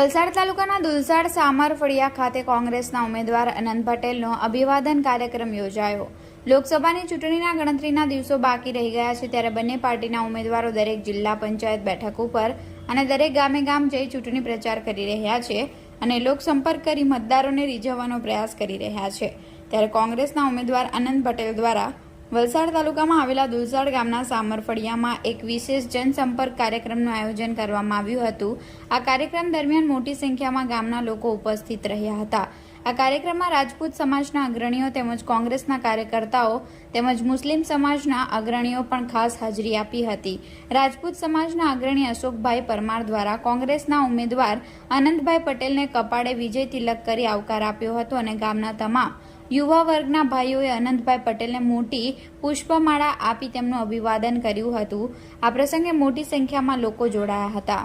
વલસાડ તાલુકાના દુલસાડ સામરફળિયા ખાતે કોંગ્રેસના ઉમેદવાર અનંત પટેલનો અભિવાદન કાર્યક્રમ યોજાયો. લોકસભાની ચૂંટણીના ગણતરીના દિવસો બાકી રહી ગયા છે ત્યારે બંને પાર્ટીના ઉમેદવારો દરેક જિલ્લા પંચાયત બેઠક ઉપર અને દરેક ગામે ગામ જઈ ચૂંટણી પ્રચાર કરી રહ્યા છે અને લોકસંપર્ક કરી મતદારોને રીઝવવાનો પ્રયાસ કરી રહ્યા છે. ત્યારે કોંગ્રેસના ઉમેદવાર અનંત પટેલ દ્વારા વલસાડ તાલુકામાં આવેલા દુલસાડ ગામના સામરફળિયામાં એક વિશેષ જનસંપર્ક કાર્યક્રમનું આયોજન કરવામાં આવ્યું હતું. આ કાર્યક્રમ દરમિયાન મોટી સંખ્યામાં ગામના લોકો ઉપસ્થિત રહ્યા હતા. આ કાર્યક્રમમાં રાજપૂત સમાજના અગ્રણીઓ તેમજ કોંગ્રેસના કાર્યકર્તાઓ તેમજ મુસ્લિમ સમાજના અગ્રણીઓ પણ ખાસ હાજરી આપી હતી. રાજપૂત સમાજના અગ્રણી અશોકભાઈ પરમાર દ્વારા કોંગ્રેસના ઉમેદવાર આનંદભાઈ પટેલને કપાળે વિજય તિલક કરી આવકાર આપ્યો હતો અને ગામના તમામ યુવા વર્ગના ભાઈઓએ અનંતભાઈ પટેલને મોટી પુષ્પમાળા આપી તેમનું અભિવાદન કર્યું હતું. આ પ્રસંગે મોટી સંખ્યામાં લોકો જોડાયા હતા.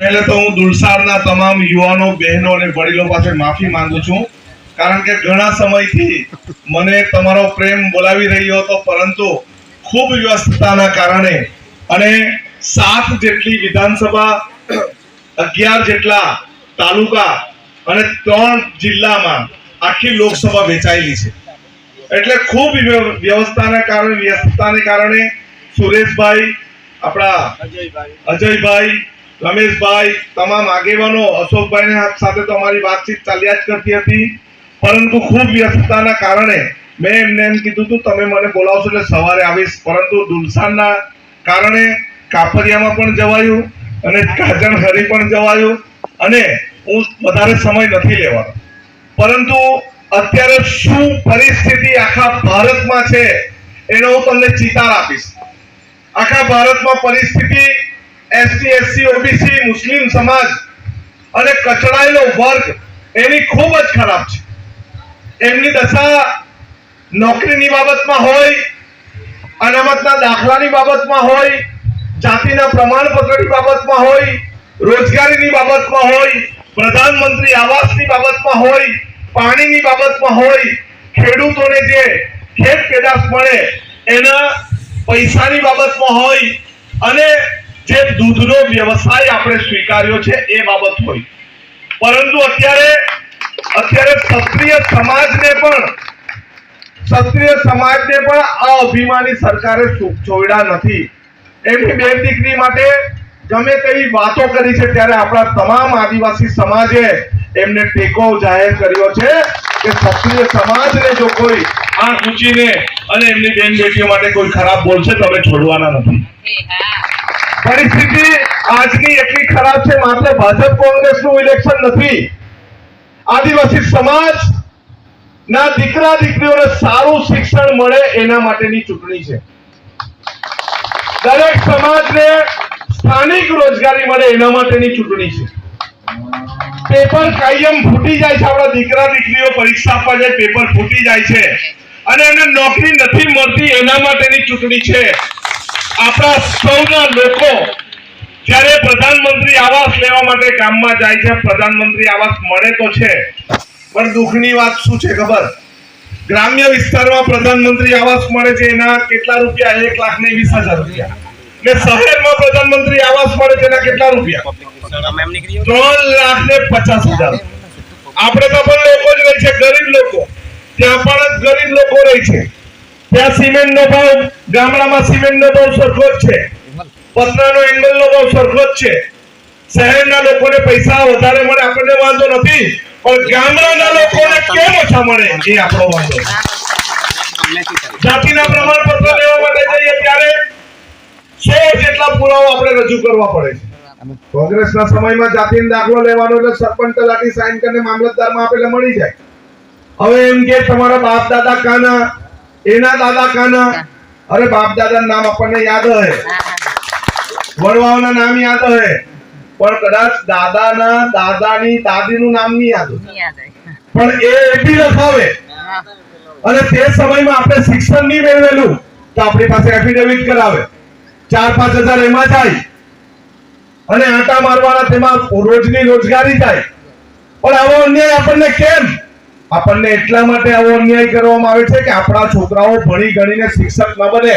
પહેલે તો હું દુલસાડના તમામ યુવાનો, બહેનો અને વડીલો પાસે માફી માંગુ છું. કારણ કે ઘણા સમયથી મને તમારો પ્રેમ બોલાવી રહ્યો હતો, પરંતુ ખૂબ વ્યસ્તતાના કારણે અને સાત જેટલી વિધાનસભા, અગિયાર જેટલા તાલુકા અને ત્રણ જિલ્લામાં આખી લોકસભા વેચાયેલી છે. એટલે ખૂબ વ્યવસ્થાના કારણે, વ્યસ્તતાને કારણે સુરેશભાઈ, આપણા અજયભાઈ, રમેશભાઈ, તમામ આગેવાનો અશોકભાઈ સાથે તો અમારી વાતચીત ચાલ્યા જ કરતી હતી. પરંતુ ખૂબ વ્યસ્તતાના કારણે મેં એમને એમ કીધું હતું તમે મને બોલાવશો એટલે સવારે આવીશ. પરંતુ દુલસાનના કારણે કાપરિયામાં પણ જવાયું અને કાજણ હરી પણ જવાયું અને હું વધારે સમય નથી લેવાનો. પરંતુ અત્યારે શું પરિસ્થિતિ આખા ભારતમાં છે, એનો હું તમને ચિતાર આપીશ. આખા ભારતમાં પરિસ્થિતિ એસટી, એસસી, ઓબીસી, મુસ્લિમ સમાજ અને કચડાયેલો વર્ગ એની ખૂબ જ ખરાબ છે. એમની દશા નોકરીની બાબતમાં હોય, અનામતના દાખલાની બાબતમાં હોય, જાતિના પ્રમાણપત્રની બાબતમાં હોય, રોજગારીની બાબતમાં હોય, પ્રધાનમંત્રી આવાસની બાબતમાં હોય પાણીની બાબતમાં હોય, ખેડૂતોને જે ખેત પેદાશ મળે, એના પૈસાની બાબતમાં હોય, અને જે દૂધનો વ્યવસાય આપણે સ્વીકાર્યો છે, એ બાબત હોય. પરંતુ અત્યારે અત્યારે ક્ષત્રિય સમાજને પણ, ક્ષત્રિય સમાજને પણ આ અભિમાની સરકારે છોડ્યા નથી. એમની બે દીકરી માટે ગમે તેવી વાતો કરી છે, ત્યારે આપણા તમામ આદિવાસી સમાજે એમને ટેકો જાહેર કર્યો છે કે ક્ષત્રિય સમાજને જો કોઈ આંખ ઊંચીને અને એમની બેન બેટીઓ માટે કોઈ ખરાબ બોલશે તો અમે છોડવાના નથી. પરિસ્થિતિ આજની એટલી ખરાબ છે માત્ર ભાજપ કોંગ્રેસનું ઇલેક્શન નથી. આદિવાસી સમાજ ના દીકરા દીકરીઓને સારું શિક્ષણ મળે એના માટેની ચૂંટણી છે. દરેક સમાજને સ્થાનિક રોજગારી મળે એના માટેની ચૂંટણી છે. પેપર કાયમ ફૂટી જાય છે. આપણા દીકરા, દીકરીઓ પરીક્ષા આપવા જાય, પેપર ફૂટી જાય છે. અને એને નોકરી નથી મળતી, એના માટેની ચૂંટણી છે. આપણા સૌના લોકો જ્યારે પ્રધાનમંત્રી આવાસ લેવા માટે ગામમાં જાય છે, પ્રધાનમંત્રી આવાસ મળે તો છે. પણ દુઃખની વાત શું છે ખબર? ગ્રામ્ય વિસ્તારમાં પ્રધાનમંત્રી આવાસ મળે છે, એના કેટલા રૂપિયા? એક લાખ ને વીસ હજાર રૂપિયા. ને શહેરમાં પ્રધાનમંત્રી આવાસ મળે એના કેટલા રૂપિયા? ત્રણ લાખ ને પચાસ હજાર. આપણે તો પણ લોકો જ રહી છે, ગરીબ લોકો. ત્યાં પણ ગરીબ લોકો રહી છે. ત્યાં સિમેન્ટ નો ભાવ, ગામડામાં સિમેન્ટ નો ભાવ સરખો જ છે. પતરાનો એંગલ નો ભાવ સરખો જ છે. શહેરના લોકોને પૈસા વધારે મળે, આપણને વાંધો નથી. પણ ગામડાના લોકોને કેમ ઓછા મળે? એ આપણો વાંધો. જાતિના પ્રમાણપત્ર લેવા માટે જઈએ ત્યારે સો જેટલા પુરાવા આપણે રજૂ કરવા પડે છે. કોંગ્રેસના સમયમાં જાતિનો દાખલો લેવાનો એટલે સરપંચ તલાટી સાઈન કરીને મામલતદારમાં આપેલે મળી જાય. હવે એમ કે તમારા બાપ દાદા કાના એના દાદા કાના અરે બાપ દાદા નામ આપણને યાદ હોય વડવાઓના નામ યાદ હોય પણ કદાચ દાદાના દાદાની દાદીનું નામ નહીં યાદ હોય. પણ એ એપી લખાવે. અને તે સમયમાં આપણે શિક્ષણ નહીં મેળવેલું તો આપણી પાસે એફિડેવિટ કરાવે. ચાર પાંચ હજાર એમાં જાય. અને આંટા મારવાના તેમાં રોજની રોજગારી થાય. પણ આવો અન્યાય આપણને કેમ? આપણને એટલા માટે આવો અન્યાય કરવામાં આવે છે કે આપણા છોકરાઓ ભણી ગણીને શિક્ષક ન બને,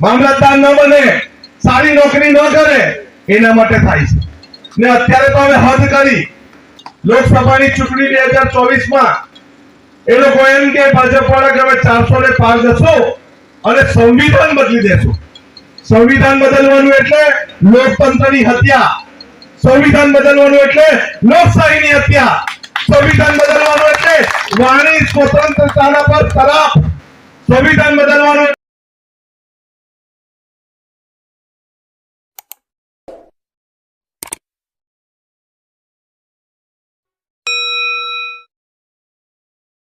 મામલતદાર ન બને, સારી નોકરી ન કરે, એના માટે થાય છે. ને અત્યારે તો હવે હદ કરી. લોકસભાની ચૂંટણી બે હજાર ચોવીસમાં એ લોકો એમ કે ભાજપ વાળા કે અમે ચારસો ને પાંચ જશો અને સંવિધાન બદલી દેશું. સંવિધાન બદલવાનું એટલે લોકતંત્રની હત્યા. સંવિધાન બદલવાનું એટલે લોકશાહીની હત્યા. સંવિધાન બદલવાનું એટલે વાણી સ્વતંત્રતાના પર તરફ સંવિધાન બદલવાનું